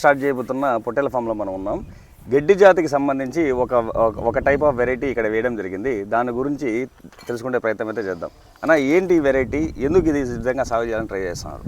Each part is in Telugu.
స్టార్ట్ చేయబోతున్న పొట్టేల ఫామ్లో మనం ఉన్నాం. గడ్డి జాతికి సంబంధించి ఒక ఒక- టైప్ ఆఫ్ వెరైటీ ఇక్కడ వేయడం జరిగింది. దాని గురించి తెలుసుకునే ప్రయత్నం అయితే చేద్దాం. అన్న ఏంటి వెరైటీ ఎందుకు ఇది ఈ విధంగా సాగు చేయాలని ట్రై చేస్తున్నారు?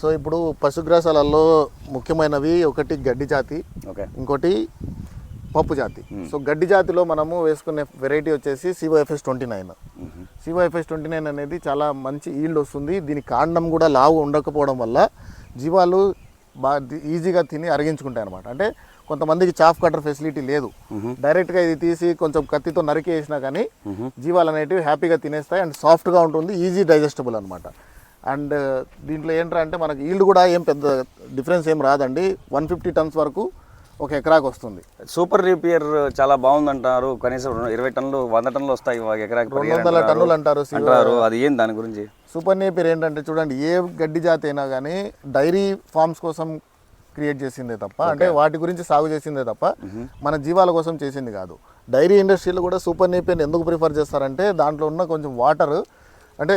సో ఇప్పుడు పశుగ్రాసాలలో ముఖ్యమైనవి ఒకటి గడ్డి జాతి ఓకే. ఇంకోటి పప్పు జాతి. సో గడ్డి జాతిలో మనము వేసుకునే వెరైటీ వచ్చేసి CYFS twenty nine CYFS twenty nine అనేది చాలా మంచి ఈల్డ్ వస్తుంది. దీని కాండం కూడా లావు ఉండకపోవడం వల్ల జీవాలు బాగా ఈజీగా తిని అరిగించుకుంటాయి అనమాట అంటే కొంతమందికి చాఫ్ కటర్ ఫెసిలిటీ లేదు. డైరెక్ట్గా ఇది తీసి కొంచెం కత్తితో నరికి వేసినా కానీ జీవాలు అనేటివి హ్యాపీగా తినేస్తాయి అండ్ సాఫ్ట్గా ఉంటుంది ఈజీ డైజెస్టబుల్ అనమాట అండ్ దీంట్లో ఏంటంటే మనకి ఈల్డ్ కూడా ఏం పెద్ద డిఫరెన్స్ ఏం రాదండి. వన్ ఫిఫ్టీ టన్స్ వరకు ఒక ఎకరాకి వస్తుంది. సూపర్ రీపియర్ చాలా బాగుందంటారు. కనీసం రెండు- ఇరవై టన్నులు వంద టన్నులు వస్తాయి ఎకరాకి రెండు వందల. టన్నులు అంటారు అంటారు. అది ఏం దాని గురించి? సూపర్ నేపియర్ ఏంటంటే చూడండి ఏ గడ్డి జాతి అయినా కానీ డైరీ ఫార్మ్స్ కోసం క్రియేట్ చేసిందే తప్ప అంటే వాటి గురించి సాగు చేసిందే తప్ప మన జీవాల కోసం చేసింది కాదు. డైరీ ఇండస్ట్రీలో కూడా సూపర్ నేపియర్ ఎందుకు ప్రిఫర్ చేస్తారంటే దాంట్లో ఉన్న కొంచెం వాటర్ అంటే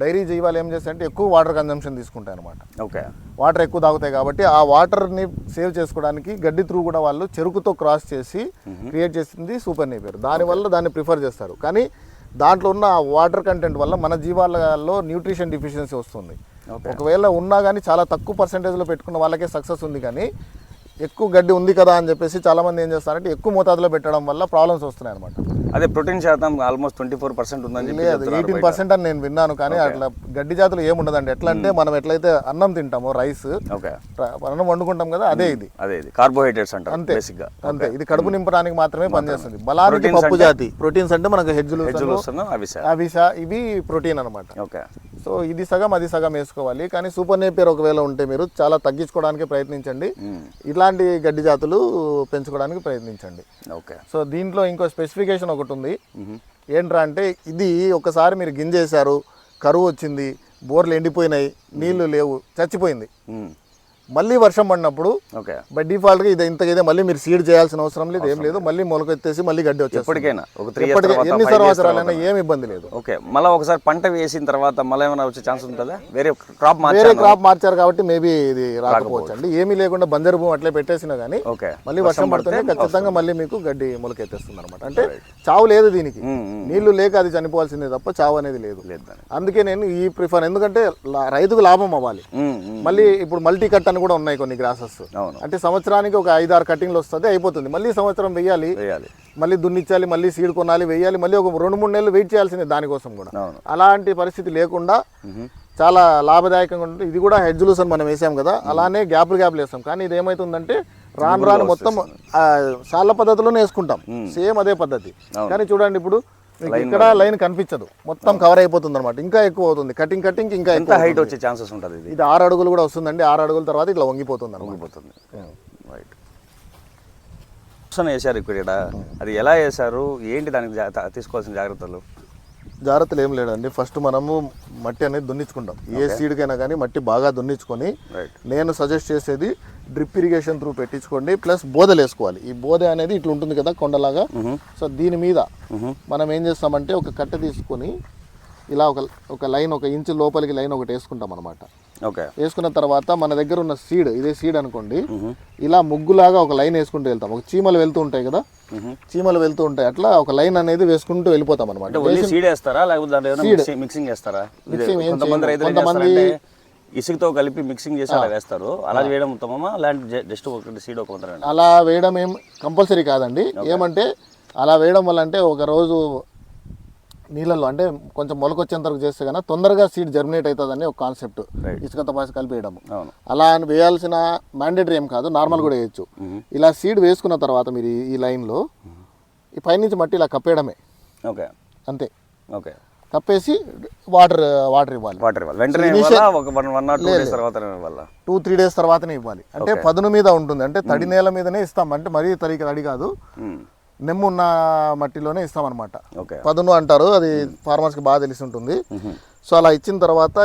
డైరీ జీవాలు ఏం చేస్తాయంటే ఎక్కువ వాటర్ కన్జంప్షన్ తీసుకుంటాయి అనమాట ఓకే. వాటర్ ఎక్కువ తాగుతాయి కాబట్టి ఆ వాటర్ని సేవ్ చేసుకోవడానికి గడ్డి త్రూ కూడా వాళ్ళు చెరుకుతో క్రాస్ చేసి క్రియేట్ చేసింది సూపర్ నేపియర్ దానివల్ల దాన్ని ప్రిఫర్ చేస్తారు. కానీ దాంట్లో ఉన్న వాటర్ కంటెంట్ వల్ల మన జీవాలలో న్యూట్రిషన్ డిఫిషియన్సీ వస్తుంది. ఒకవేళ ఉన్నా కానీ చాలా తక్కువ పర్సెంటేజ్లో పెట్టుకున్న వాళ్ళకే సక్సెస్ ఉంది కానీ ఎక్కువ గడ్డి ఉంది కదా అని చెప్పేసి చాలామంది ఏం చేస్తారంటే ఎక్కువ మోతాదులో పెట్టడం వల్ల ప్రాబ్లమ్స్ వస్తున్నాయి అనమాట అదే ప్రోటీన్ శాతం ఆల్మోస్ట్ ట్వంటీ ఫోర్ పర్సెంట్ ఉందని లేదు ఎయిటీన్. పర్సెంట్ అని నేను విన్నాను కానీ అట్లా గడ్డి జాతులు ఏముండదండి. ఎట్లా అంటే మనం ఎట్లయితే అన్నం తింటామో రైస్ ఓకే అన్నం వండుకుంటాం కదా అదే ఇది. అదే ఇది. కార్బోహైడ్రేట్స్ అంటారు అంతే అంతే. ఇది కడుపు నింపడానికి మాత్రమే పనిచేస్తుంది. బలానికి పప్పు అంటే? జాతి. ప్రోటీన్స్ అంటే మనకు హెడ్జులు హెజ్జులు వస్తున్నా అవి సార్ అవి ఇవి ప్రోటీన్ అనమాట ఓకే సో ఇది సగం అది సగం వేసుకోవాలి. కానీ సూపర్ నేపియర్ ఒకవేళ ఉంటే మీరు చాలా తగ్గించుకోవడానికి ప్రయత్నించండి. ఇట్లాంటి గడ్డి జాతులు పెంచుకోవడానికి ప్రయత్నించండి. ఓకే. సో దీంట్లో ఇంకో స్పెసిఫికేషన్ ఒకటి ఉంది. ఏంట్రా అంటే ఇది ఒకసారి మీరు గింజేశారు కరువు వచ్చింది బోర్లు ఎండిపోయినాయి నీళ్ళు లేవు చచ్చిపోయింది. మళ్ళీ వర్షం పడినప్పుడు ఓకే. బై డిఫాల్ట్గా ఇది ఇంత ఇదే మళ్ళీ మీరు సీడ్ చేయాల్సిన అవసరం లేదు ఏం లేదు. మళ్ళీ మొలకెత్తేసి మళ్ళీ గడ్డి వచ్చేస్తుంది. ఎప్పటికైనా ఒక త్రీ ఎన్ని సంవత్సరాలైనా ఏం ఇబ్బంది లేదు. ఓకే. మళ్ళీ ఒకసారి పంట వేసిన తర్వాత మళ్ళీ ఏమైనా వచ్చే ఛాన్స్ ఉంటుందా? వేరే క్రాప్ వేరే క్రాప్ మార్చారు కాబట్టి మేబీ ఇది రాకపోవచ్చు అండి. ఏమీ లేకుండా బంజరు భూమి అట్లే పెట్టేసినా కానీ ఓకే. మళ్ళీ వర్షం పడితేనే ఖచ్చితంగా మళ్ళీ మీకు గడ్డి మొలకెత్తేస్తుంది అనమాట అంటే చావు లేదు దీనికి. నీళ్ళు లేక అది చనిపోవాల్సిందే తప్ప చావు అనేది లేదు. అందుకే నేను ఈ ప్రిఫర్ ఎందుకంటే రైతుకు లాభం అవ్వాలి. మళ్ళీ ఇప్పుడు మల్టీ కట్ అని కూడా ఉన్నాయి కొన్ని గ్రాసెస్ అవును. అంటే సంవత్సరానికి ఒక ఐదు ఆరు కటింగ్లు వస్తుంది అయిపోతుంది. మళ్ళీ సంవత్సరం వెయ్యాలి వేయాలి. మళ్ళీ దున్నిచ్చాలి మళ్ళీ సీడ్ కొనాలి వెయ్యాలి మళ్ళీ ఒక రెండు మూడు నెలలు వెయిట్ చేయాల్సిందే దానికోసం కూడా. అవును. అలాంటి పరిస్థితి లేకుండా. చాలా లాభదాయకంగా ఉంటుంది. ఇది కూడా హెడ్జులూస్ అని మనం వేసాం కదా అలానే గ్యాప్లు గ్యాప్లు వేస్తాం కానీ ఇది ఏమవుతుందంటే రాను రాను మొత్తం సాళ్ళ పద్ధతిలోనే వేసుకుంటాం. సేమ్ అదే పద్ధతి. కానీ చూడండి ఇప్పుడు ఇక్కడ లైన్ కనిపించదు. మొత్తం కవర్ అయిపోతుంది అనమాట ఇంకా ఎక్కువ అవుతుంది. కటింగ్ కటింగ్ ఇంకా ఎంత హైట్ వచ్చే ఛాన్సెస్ ఉంటుంది ఇది? ఇది ఆరు అడుగులు కూడా వస్తుందండి. ఆరు అడుగుల తర్వాత ఇట్లా వంగిపోతుంది. అనమాట పోతుంది రైట్ వేశారు ఇక్కడ అది ఎలా వేశారు? ఏంటి దానికి తీసుకోవాల్సిన జాగ్రత్తలు? జాగ్రత్తలు ఏం లేదండి. ఫస్ట్ మనము మట్టి అనేది దున్నించుకుంటాం ఏ సీడ్కైనా కానీ మట్టి బాగా దున్నించుకొని రైట్ నేను సజెస్ట్ చేసేది డ్రిప్ ఇరిగేషన్ త్రూ పెట్టించుకోండి ప్లస్ బోదెలు వేసుకోవాలి. ఈ బోదె అనేది ఇట్లా ఉంటుంది కదా కొండలాగా. సో దీని మీద మనం ఏం చేస్తామంటే ఒక కట్టె తీసుకొని ఇలా ఒక ఒక లైన్ ఒక ఇంచు లోపలికి లైన్ ఒకటి వేసుకుంటాం అనమాట ఓకే. వేసుకున్న తర్వాత మన దగ్గర ఉన్న సీడ్ ఇదే సీడ్ అనుకోండి ఇలా ముగ్గులాగా ఒక లైన్ వేసుకుంటూ వెళ్తాం. ఒక చీమలు వెళ్తూ ఉంటాయి కదా చీమలు వెళ్తూ ఉంటాయి. అట్లా ఒక లైన్ అనేది వేసుకుంటూ వెళ్ళిపోతాం అనమాట సీడ్ వేస్తారా? లేకపోతే మిక్సింగ్ కొంతమంది ఇసుకతో కలిపి మిక్సింగ్ చేసి అలా వేస్తారు. అలా వేయడం ఉత్తమమా? లేదంటే జస్ట్ ఒకటి సీడ్ ఒక అలా వేయడం ఏం కంపల్సరీ కాదండి. ఏమంటే అలా వేయడం వల్ల అంటే ఒక రోజు నీళ్ళల్లో అంటే కొంచెం మొలకొచ్చేంత వరకు చేస్తే కన్నా తొందరగా సీడ్ జర్మినేట్ అవుతుందని ఒక కాన్సెప్ట్. పాసి కలిపి వేయడం. అవును. అలా వేయాల్సిన మ్యాండేటరీ ఏం కాదు నార్మల్ కూడా వేయచ్చు. ఇలా సీడ్ వేసుకున్న తర్వాత మీరు ఈ లైన్లో ఈ పైనుంచి మట్టి ఇలా కప్పేయడమే. ఓకే. అంతే. ఓకే. కప్పేసి వాటర్ వాటర్ ఇవ్వాలి. వాటర్ ఇవ్వాలి. వెంటనే ఇవ్వాలా? ఒక one one or two days ఇవ్వాలా? టూ త్రీ డేస్ తర్వాతనే ఇవ్వాలి. అంటే పదును మీద ఉంటుంది. అంటే తడి నేల మీదనే ఇస్తాం. అంటే మరీ తడి తడి కాదు. మ్మ్. నెమ్ము ఉన్న మట్టిలోనే ఇస్తామన్నమాట. పదును అంటారు. అది ఫార్మర్స్కి బాగా తెలిసి ఉంటుంది సో అలా ఇచ్చిన తర్వాత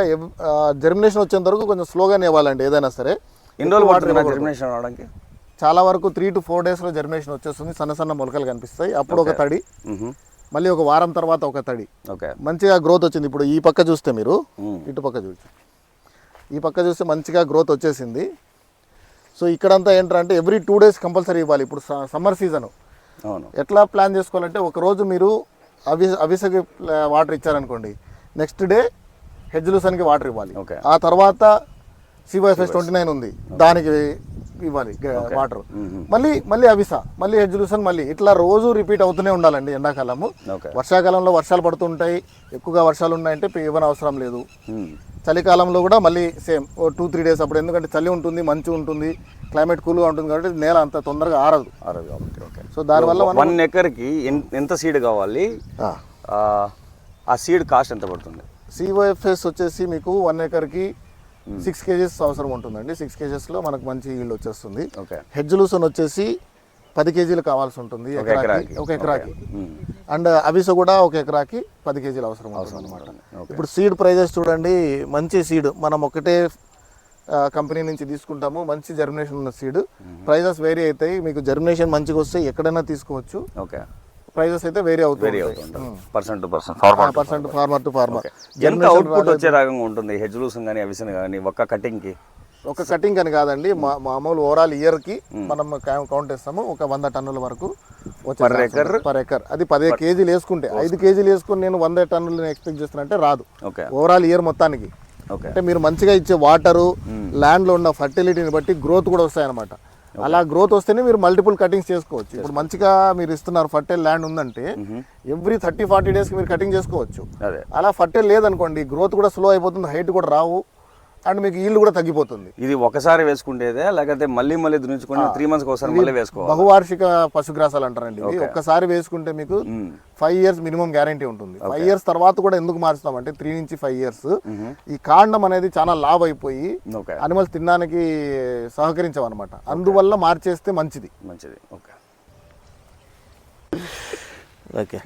జర్మినేషన్ వచ్చేంత వరకు కొంచెం స్లోగానే ఇవ్వాలండి ఏదైనా సరే. ఎన్ని రోజులు పడుతుంది జర్మినేషన్ అవడానికి చాలా వరకు త్రీ టు ఫోర్ డేస్లో జర్మినేషన్ వచ్చేస్తుంది. సన్న సన్న మొలకలు కనిపిస్తాయి. అప్పుడు ఒక తడి. మళ్ళీ ఒక వారం తర్వాత ఒక తడి. ఓకే. మంచిగా గ్రోత్ వచ్చింది. ఇప్పుడు ఈ పక్క చూస్తే మీరు. ఇటు పక్క చూసి ఈ పక్క చూస్తే మంచిగా గ్రోత్ వచ్చేసింది. సో ఇక్కడంతా ఏంటంటే ఎవ్రీ టూ డేస్ కంపల్సరీ ఇవ్వాలి. ఇప్పుడు సమ్మర్ సీజన్ అవును. ఎట్లా ప్లాన్ చేసుకోవాలంటే ఒక రోజు మీరు అవి అవిసకి వాటర్ ఇచ్చారనుకోండి. నెక్స్ట్ డే హెజ్ లూసన్కి వాటర్ ఇవ్వాలి. ఆ తర్వాత సివైఎఫ్ఎస్ ట్వంటీ నైన్ ఉంది. దానికి ఇవ్వాలి వాటర్. మళ్ళీ మళ్ళీ అవిస మళ్ళీ హెజ్ లూసన్ మళ్ళీ ఇట్లా రోజు రిపీట్ అవుతూనే ఉండాలండి ఎండాకాలము. వర్షాకాలంలో వర్షాలు పడుతుంటాయి ఎక్కువగా వర్షాలు ఉన్నాయంటే ఇవ్వని అవసరం లేదు. చలికాలంలో కూడా మళ్ళీ సేమ్ ఓ టూ త్రీ డేస్ అప్పుడు ఎందుకంటే చలి ఉంటుంది మంచు ఉంటుంది క్లైమేట్ కూల్గా ఉంటుంది కాబట్టి నేల అంత తొందరగా ఆరదు. అరవై కాబట్టి ఓకే. సో దానివల్ల వన్ ఎకర్కి ఎంత సీడ్ కావాలి? ఆ. సీడ్ కాస్ట్ ఎంత పడుతుంది? సివైఎఫ్ఎస్ వచ్చేసి మీకు వన్ ఎకర్కి సిక్స్ కేజెస్ అవసరం ఉంటుందండి. సిక్స్ కేజెస్లో మనకు మంచి ఈల్డ్ వచ్చేస్తుంది. ఓకే. హెజ్ లూసన్ వచ్చేసి పది కేజీలు కావాల్సి ఉంటుంది ఒక ఎకరాకి. ఒక ఎకరాకి. అండ్ అవిస కూడా ఒక ఎకరాకి పది కేజీలు అవసరం ఉంటుంది అనమాట ఇప్పుడు సీడ్ ప్రైజెస్ చూడండి మంచి సీడ్ మనం ఒకటే కంపెనీ నుంచి తీసుకుంటాము మంచి జర్మినేషన్ ఉన్న సీడ్ ప్రైజెస్ వేరీ అవుతాయి. మీకు జర్మినేషన్ మంచిగా వస్తే ఎక్కడైనా తీసుకోవచ్చు. ఓకే. ప్రైజెస్ అయితే వేరీ వెరీ అవుతుంది అవుతుంది percent to percent percent farmer to farmer. ఎంత అవుట్పుట్ వచ్చే రకంగా ఉంటుంది? హెజ్ లూసన్ కానీ అవిసన్ కానీ ఒక్క కటింగ్కి? ఒక కటింగ్ అని కాదండి. మా మామూలు ఓవరాల్ ఇయర్కి మనం కౌంట్ చేస్తాము. ఒక వంద టన్నుల వరకు? Per acre? అది పదిహేను కేజీలు వేసుకుంటే ఐదు కేజీలు వేసుకుని నేను వంద టన్నులు ఎక్స్పెక్ట్ చేస్తున్నా రాదు. ఓకే. ఓవరాల్ ఇయర్ మొత్తానికి. ఓకే. అంటే మీరు మంచిగా ఇచ్చే వాటరు ల్యాండ్లో ఉన్న ఫర్టిలిటీని బట్టి గ్రోత్ కూడా వస్తాయి అనమాట అలా గ్రోత్ వస్తేనే మీరు మల్టిపుల్ కటింగ్స్ చేసుకోవచ్చు. ఇప్పుడు మంచిగా మీరు ఇస్తున్నారు ఫర్టైల్ ల్యాండ్ ఉందంటే ఎవ్రీ థర్టీ ఫార్టీ డేస్కి మీరు కటింగ్ చేసుకోవచ్చు. అలా ఫర్టైల్ లేదనుకోండి గ్రోత్ కూడా స్లో అయిపోతుంది హైట్ కూడా రావు. అండ్ మీకు ఈల్డ్ కూడా తగ్గిపోతుంది. ఇది ఒకసారి వేసుకుంటేదే లేకపోతే మళ్ళీ మళ్ళీ దున్నించుకొని త్రీ మంత్స్కి ఒకసారి మళ్ళీ వేసుకోవాలి. బహువార్షిక పశుగ్రాసాలు అంటారండి. ఒక్కసారి వేసుకుంటే మీకు ఫైవ్ ఇయర్స్ మినిమం గ్యారంటీ ఉంటుంది. ఫైవ్ ఇయర్స్ తర్వాత కూడా ఎందుకు మార్చుతాం అంటే త్రీ నుంచి ఫైవ్ ఇయర్స్ ఈ కాండం అనేది చాలా లావ్ అయిపోయి అనిమల్స్ తినడానికి సహకరించవన్నమాట. అందువల్ల మార్చేస్తే మంచిది. మంచిది. ఓకే. ఓకే.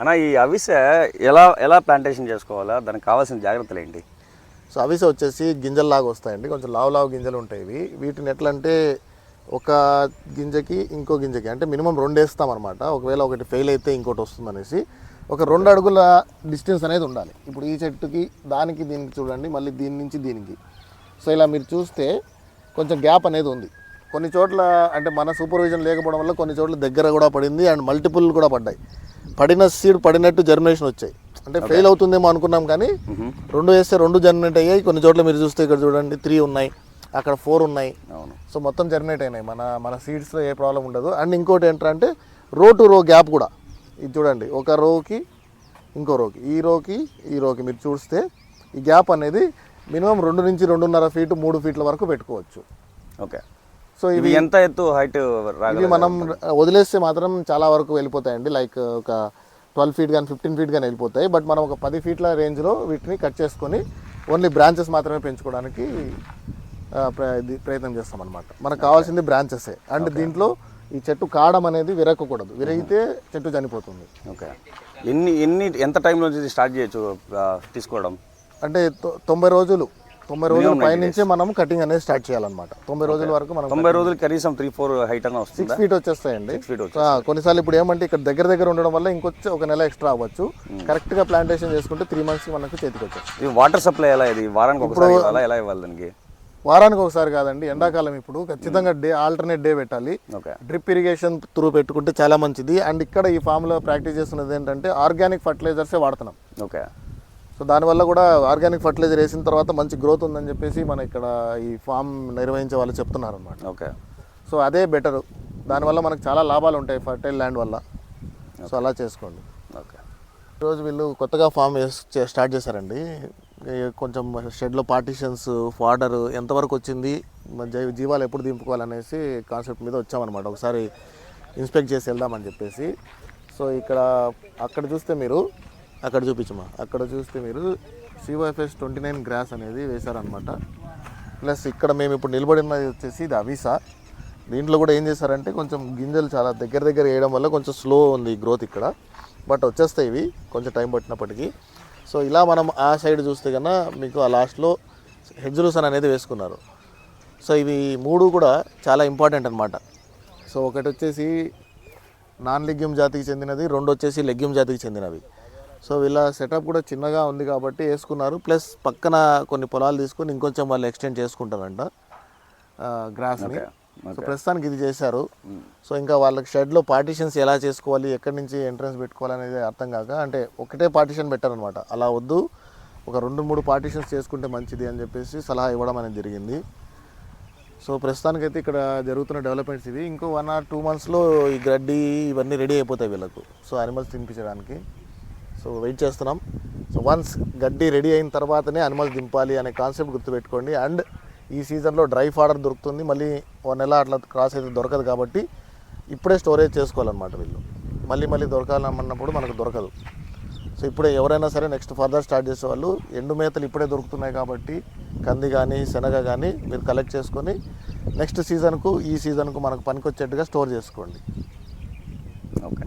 అన్న ఈ అవిసె ఎలా ఎలా ప్లాంటేషన్ చేసుకోవాలా? దానికి కావాల్సిన జాగ్రత్తలు ఏంటి? సో అవిసె వచ్చేసి గింజల్లాగా వస్తాయండి. కొంచెం లావు లావు గింజలు ఉంటాయి ఇవి. వీటిని ఎట్లా అంటే ఒక గింజకి ఇంకో గింజకి అంటే మినిమం రెండు వేస్తామన్నమాట అనమాట ఒకవేళ ఒకటి ఫెయిల్ అయితే ఇంకోటి వస్తుంది అనేసి ఒక రెండు అడుగుల డిస్టెన్స్ అనేది ఉండాలి. ఇప్పుడు ఈ చెట్టుకి దానికి దీనికి చూడండి మళ్ళీ దీని నుంచి దీనికి. సో ఇలా మీరు చూస్తే కొంచెం గ్యాప్ అనేది ఉంది. కొన్ని చోట్ల అంటే మన సూపర్విజన్ లేకపోవడం వల్ల కొన్ని చోట్ల దగ్గర కూడా పడింది అండ్ మల్టిపుల్ కూడా పడ్డాయి. పడిన సీడ్ పడినట్టు జర్మినేషన్ వచ్చాయి. అంటే ఫెయిల్ అవుతుందేమో అనుకున్నాం కానీ రెండు వేస్తే రెండు జర్మినేట్ అయ్యాయి. కొన్ని చోట్ల మీరు చూస్తే ఇక్కడ చూడండి త్రీ ఉన్నాయి. అక్కడ ఫోర్ ఉన్నాయి. అవును. సో మొత్తం జర్మినేట్ అయినాయి. మన మన సీడ్స్లో ఏ ప్రాబ్లం ఉండదు. అండ్ ఇంకోటి ఏంటంటే రో టు రో గ్యాప్ కూడా. ఇది చూడండి ఒక రోకి ఇంకో రోకి ఈ రోకి ఈ రోకి మీరు చూస్తే ఈ గ్యాప్ అనేది మినిమం రెండు నుంచి రెండున్నర ఫీట్ మూడు ఫీట్ల వరకు పెట్టుకోవచ్చు. ఓకే సో ఇవి ఎంత ఎత్తు హైట్ ఇవి మనం వదిలేస్తే మాత్రం చాలా వరకు వెళ్ళిపోతాయండి. లైక్ ఒక ట్వెల్వ్ ఫీట్ కానీ ఫిఫ్టీన్ ఫీట్ కానీ వెళ్ళిపోతాయి. బట్ మనం ఒక పది ఫీట్ల రేంజ్లో వీటిని కట్ చేసుకొని ఓన్లీ బ్రాంచెస్ మాత్రమే పెంచుకోవడానికి ప్రయత్నం చేస్తాం అనమాట మనకు కావాల్సింది బ్రాంచెసే అండ్ దీంట్లో ఈ చెట్టు కాడం అనేది విరగకూడదు. విరిగితే చెట్టు చనిపోతుంది. ఓకే ఎన్ని ఎన్ని ఎంత టైంలో నుంచి స్టార్ట్ చేయొచ్చు తీసుకోవడం? అంటే తొంభై రోజులు. తొంభై రోజుల పైనుంచే మనం కటింగ్ అనేది స్టార్ట్ చేయాలన్నమాట. తొంభై రోజుల వరకు మనం తొంభై రోజులు కనీసం త్రీ ఫోర్ హైట్ అన్న వస్తుందా? సిక్స్ ఫీట్ వచ్చేస్తాయండి ఫీట్ ఆ, కొన్నిసార్లు ఇప్పుడు ఏమంటే ఇక్కడ దగ్గర దగ్గర ఉండడం వల్ల ఇంకొచ్చి ఒక నెల ఎక్స్ట్రా అవ్వచ్చు. కరెక్ట్గా ప్లాంటేషన్ చేసుకుంటే త్రీ మంత్స్ మనకు చేతికి వచ్చేస్తుంది ఇది వాటర్ సప్లై ఎలా ఇది? వారానికి ఒకసారి ఇవ్వాలా? ఎలా ఇవ్వాలి దానికి? వారానికి ఒకసారి కాదండి ఎండాకాలం ఇప్పుడు. ఖచ్చితంగా డే ఆల్టర్నేట్ డే పెట్టాలి. ఓకే డ్రిప్ ఇరిగేషన్ త్రూ పెట్టుకుంటే చాలా మంచిది. అండ్ ఇక్కడ ఈ farm లో ప్రాక్టీస్ చేస్తున్నది ఏంటంటే ఆర్గానిక్ ఫర్టిలైజర్సే వాడుతున్నాం. ఓకే సో దానివల్ల కూడా ఆర్గానిక్ ఫర్టిలైజర్ వేసిన తర్వాత మంచి గ్రోత్ ఉందని చెప్పేసి మన ఇక్కడ ఈ ఫామ్ నిర్వహించే వాళ్ళు చెప్తున్నారు అనమాట ఓకే. సో అదే బెటర్. దానివల్ల మనకు చాలా లాభాలు ఉంటాయి ఫర్టైల్ ల్యాండ్ వల్ల. సో అలా చేసుకోండి. ఓకే. ఈరోజు వీళ్ళు కొత్తగా ఫామ్ స్టార్ట్ చేశారండి. కొంచెం షెడ్లో పార్టీషన్స్ ఫాడర్ ఎంతవరకు వచ్చింది జీవాలు ఎప్పుడు దింపుకోవాలనేసి కాన్సెప్ట్ మీద వచ్చామన్నమాట. ఒకసారి ఇన్స్పెక్ట్ చేసి వెళ్దామని చెప్పేసి. సో ఇక్కడ అక్కడ చూస్తే మీరు అక్కడ చూపించమా? అక్కడ చూస్తే మీరు సివైఎఫ్ఎస్ ట్వంటీ నైన్ గ్రాస్ అనేది వేశారనమాట ప్లస్ ఇక్కడ మేము ఇప్పుడు నిలబడినది వచ్చేసి ఇది అవిసా దీంట్లో కూడా ఏం చేశారంటే కొంచెం గింజలు చాలా దగ్గర దగ్గర వేయడం వల్ల కొంచెం స్లో ఉంది గ్రోత్ ఇక్కడ. బట్ వచ్చేస్తాయి ఇవి కొంచెం టైం పట్టినప్పటికీ. సో ఇలా మనం ఆ సైడ్ చూస్తే కన్నా మీకు ఆ లాస్ట్లో హెజ్రూసన్ అనేది వేసుకున్నారు. సో ఇవి మూడు కూడా చాలా ఇంపార్టెంట్ అనమాట సో ఒకటి వచ్చేసి నాన్ లెగ్యూమ్ జాతికి చెందినది రెండు వచ్చేసి లెగ్యూమ్ జాతికి చెందినవి. సో వీళ్ళ సెటప్ కూడా చిన్నగా ఉంది కాబట్టి వేసుకున్నారు. ప్లస్ పక్కన కొన్ని పొలాలు తీసుకొని ఇంకొంచెం వాళ్ళు ఎక్స్టెండ్ చేసుకుంటారంట గ్రాస్ని. సో ప్రస్తుతానికి ఇది చేశారు. సో ఇంకా వాళ్ళకి షెడ్లో పార్టీషన్స్ ఎలా చేసుకోవాలి ఎక్కడి నుంచి ఎంట్రన్స్ పెట్టుకోవాలి అనేది అర్థం కాక అంటే ఒకటే పార్టీషన్ పెట్టారనమాట అలా వద్దు ఒక రెండు మూడు పార్టీషన్స్ చేసుకుంటే మంచిది అని చెప్పేసి సలహా ఇవ్వడం అనేది జరిగింది. సో ప్రస్తుతానికైతే ఇక్కడ జరుగుతున్న డెవలప్మెంట్స్ ఇవి. ఇంకో వన్ ఆర్ టూ మంత్స్లో ఈ గడ్డి ఇవన్నీ రెడీ అయిపోతాయి వీళ్ళకు. సో అనిమల్స్ తినిపించడానికి. సో వెయిట్ చేస్తున్నాం. సో వన్స్ గడ్డి రెడీ అయిన తర్వాతనే అనిమల్స్ దింపాలి అనే కాన్సెప్ట్ గుర్తుపెట్టుకోండి. అండ్ ఈ సీజన్లో డ్రై ఫాడర్ దొరుకుతుంది. మళ్ళీ ఓ నెల అట్లా క్రాస్ అయితే దొరకదు కాబట్టి ఇప్పుడే స్టోరేజ్ చేసుకోవాలన్నమాట వీళ్ళు. మళ్ళీ మళ్ళీ దొరకాలన్నప్పుడు మనకు దొరకదు. సో ఇప్పుడే ఎవరైనా సరే నెక్స్ట్ ఫర్దర్ స్టార్ట్ చేసేవాళ్ళు ఎండు మేతలు ఇప్పుడే దొరుకుతున్నాయి కాబట్టి కంది కానీ శనగ కానీ మీరు కలెక్ట్ చేసుకొని నెక్స్ట్ సీజన్కు ఈ సీజన్కు మనకు పనికొచ్చేట్టుగా స్టోర్ చేసుకోండి. ఓకే